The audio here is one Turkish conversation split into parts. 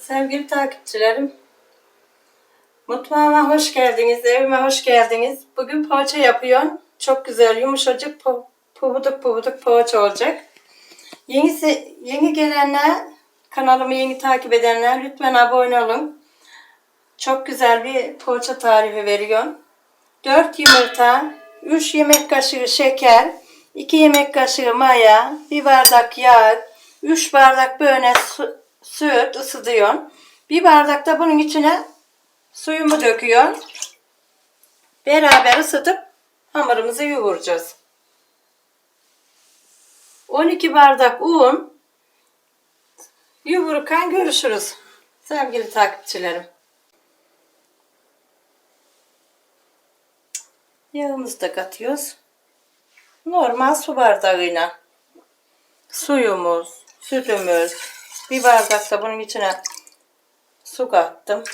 Sevgili takipçilerim, mutfağıma hoş geldiniz, evime hoş geldiniz. Bugün poğaça yapıyorum. Çok güzel, yumuşacık, pu- pubuduk poğaça olacak. Yeni, yeni gelenler, kanalımı yeni takip edenler lütfen abone olun. Çok güzel bir poğaça tarifi veriyorum. 4 yumurta, 3 yemek kaşığı şeker, 2 yemek kaşığı maya, 1 bardak yağ, 3 bardak böyle su, süt ısıtıyorum. Bir bardak da bunun içine suyumu döküyorum. Beraber ısıtıp hamurumuzu yoğuracağız. 12 bardak un yoğururken görüşürüz. Sevgili takipçilerim. Yağımızı da katıyoruz. Normal su bardağıyla. Suyumuz, sütümüz, bir bardak da bunun içine su kattım.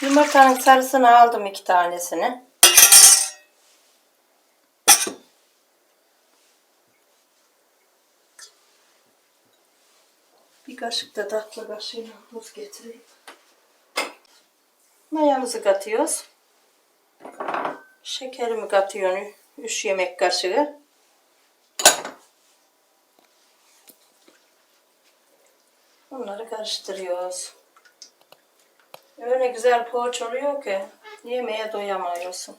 Yumurtanın sarısını aldım iki tanesini. Bir kaşık da tatlı kaşığıyla buz getireyim. Mayamızı katıyoruz. Şekerimi katıyorum 3 yemek kaşığı. Karıştırıyoruz. Öyle güzel poğaça oluyor ki yemeye doyamıyorsun.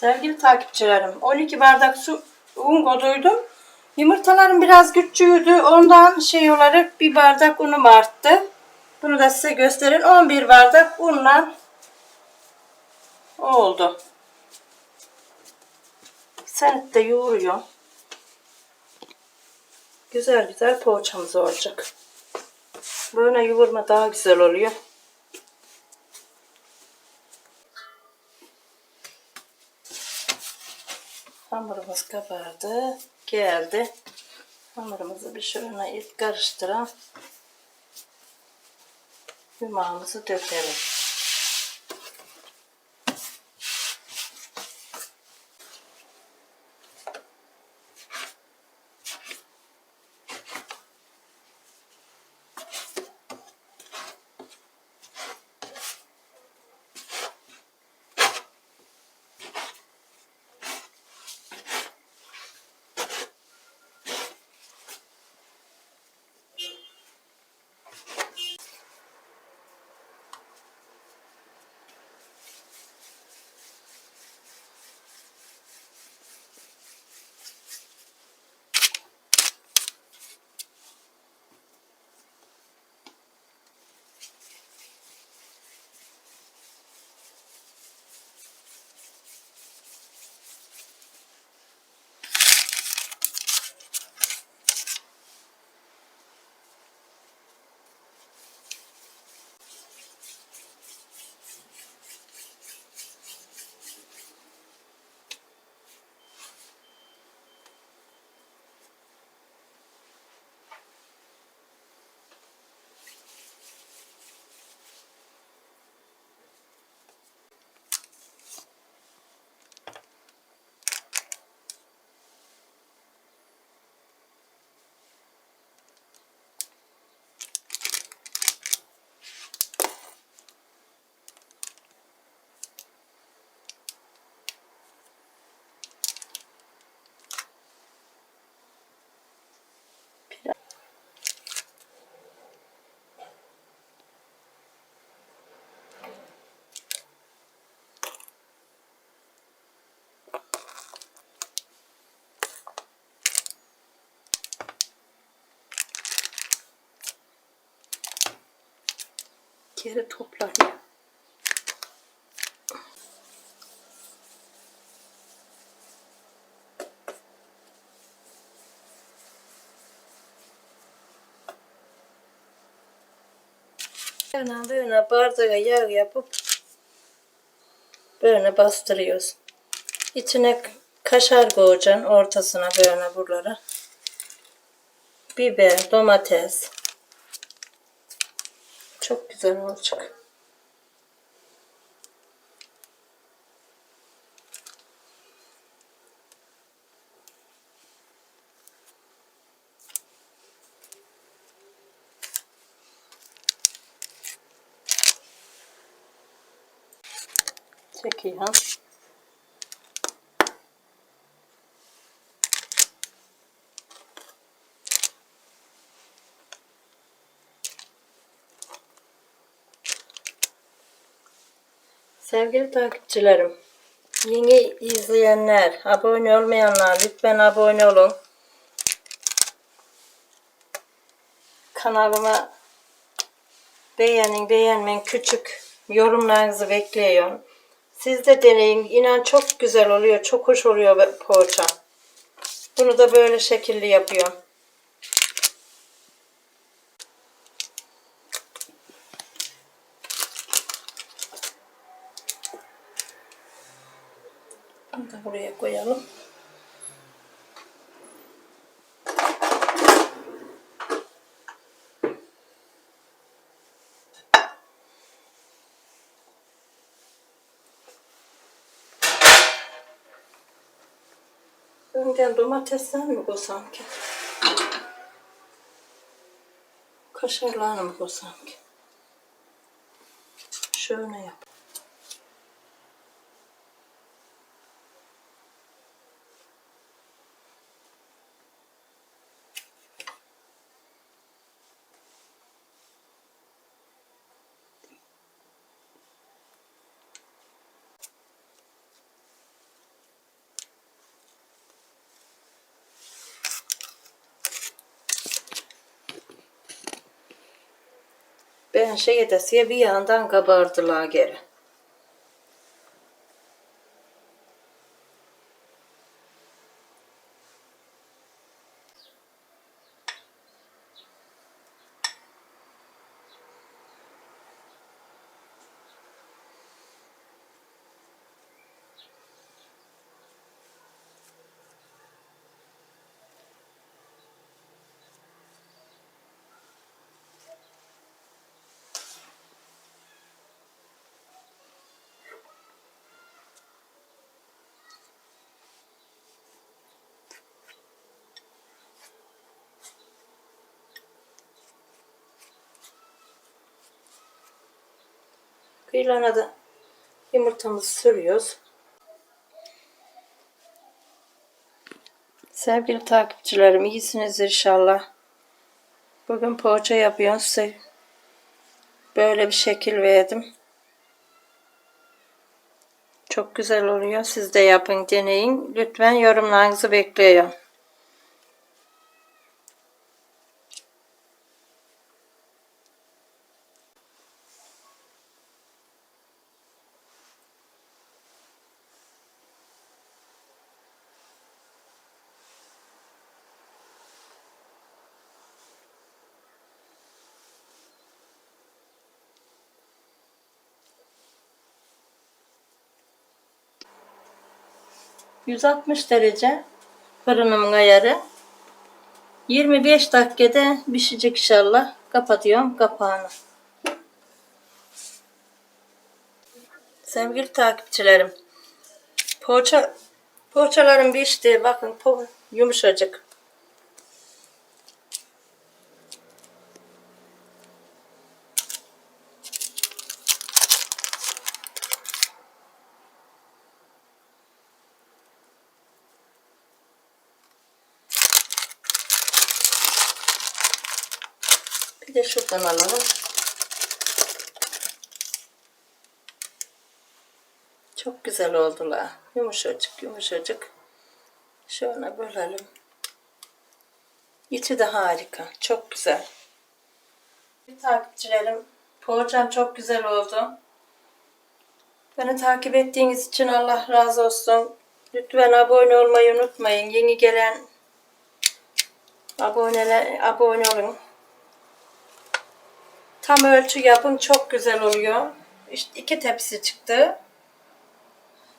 Sevgili takipçilerim 12 bardak su un koyduydum. Yumurtalarım biraz küçüğüydü. Ondan şey olarak bir bardak unum arttı. Bunu da size gösterin. 11 bardak unla oldu. Sen de yoğuruyorum. Güzel güzel poğaçamız olacak. Böyle yoğurma daha güzel oluyor. Hamurumuz kabardı. Geldi. Hamurumuzu bir şöyle ilk karıştıran yumağımızı dökelim. kere toplanıyor. Böyle böyle bardağa yağ yapıp böyle bastırıyoruz. İçine kaşar koyacaksın ortasına böyle buralara. Biber, domates, çok güzel olacak. Çekiyorum. Sevgili takipçilerim, yeni izleyenler, abone olmayanlar lütfen abone olun. Kanalıma beğenin, beğenmeyin, küçük yorumlarınızı bekliyorum. Siz de deneyin. İnan çok güzel oluyor, çok hoş oluyor poğaça. Bunu da böyle şekilli yapıyorum. Buraya koyalım. Önden domatesler mi koysam ki? Kaşarlarını mı koysam ki? Şöyle yap. Ben şey edesiye bir yandan kabardılar geri. Kıyılarına da yumurtamızı sürüyoruz. Sevgili takipçilerim iyisinizdir inşallah. Bugün poğaça yapıyorum size. Böyle bir şekil verdim. Çok güzel oluyor. Siz de yapın, deneyin. Lütfen yorumlarınızı bekliyorum. ...160 derece fırınımın ayarı. 25 dakikada pişecek inşallah. Kapatıyorum kapağını. Sevgili takipçilerim. Poğaça poğaçalarım pişti. Bakın yumuşacık. Bir de şuradan alalım. Çok güzel oldular. Yumuşacık yumuşacık. Şöyle bölelim. İçi de harika. Çok güzel. Bir takipçilerim poğaçam çok güzel oldu. Beni takip ettiğiniz için Allah razı olsun. Lütfen abone olmayı unutmayın. Yeni gelen aboneler abone olun. Tam ölçü yapın çok güzel oluyor. İşte iki tepsi çıktı.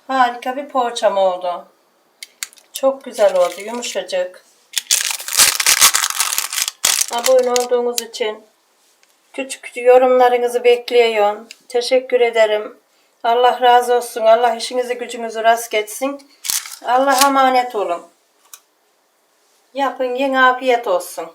Harika bir poğaçam oldu. Çok güzel oldu, yumuşacık. Abone olduğunuz için küçük yorumlarınızı bekliyorum. Teşekkür ederim. Allah razı olsun. Allah işinizi gücünüzü rast geçsin. Allah'a emanet olun. Yapın yine afiyet olsun.